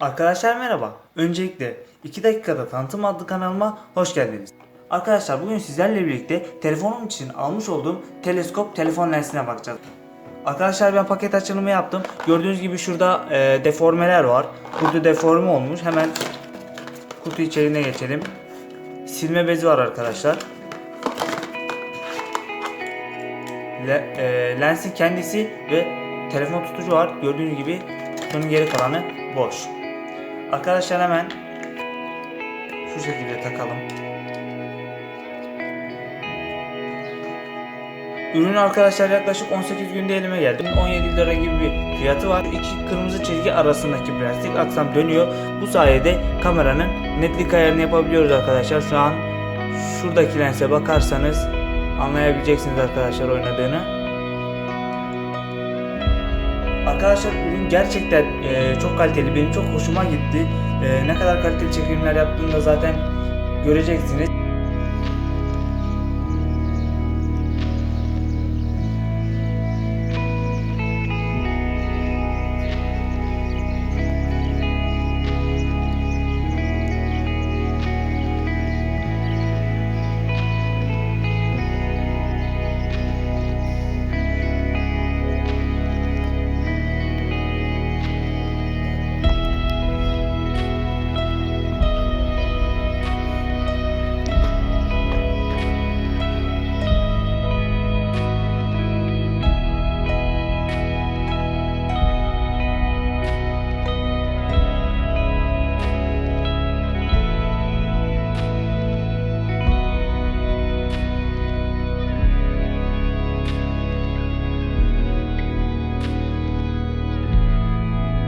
Arkadaşlar merhaba. Öncelikle 2 dakikada tanıtım adlı kanalıma hoş geldiniz. Arkadaşlar bugün sizlerle birlikte telefonum için almış olduğum teleskop telefon lensine bakacağız. Arkadaşlar ben paket açılımı yaptım. Gördüğünüz gibi şurada e, deformeler var. Burada deforme olmuş. Hemen kutu içeriğine geçelim. Silme bezi var arkadaşlar. Le- e, lensin kendisi ve telefon tutucu var. Gördüğünüz gibi kutunun geri kalanı boş. Arkadaşlar hemen şu şekilde takalım. Ürün arkadaşlar yaklaşık 18 günde elime geldi. 17 lira gibi bir fiyatı var. İki kırmızı çizgi arasındaki plastik aksam dönüyor. Bu sayede kameranın netlik ayarını yapabiliyoruz arkadaşlar. Şu an şuradaki lense bakarsanız anlayabileceksiniz arkadaşlar oynadığını. Arkadaşlar ürün gerçekten e, çok kaliteli. Benim çok hoşuma gitti. E, ne kadar kaliteli çekimler yaptığını da zaten göreceksiniz.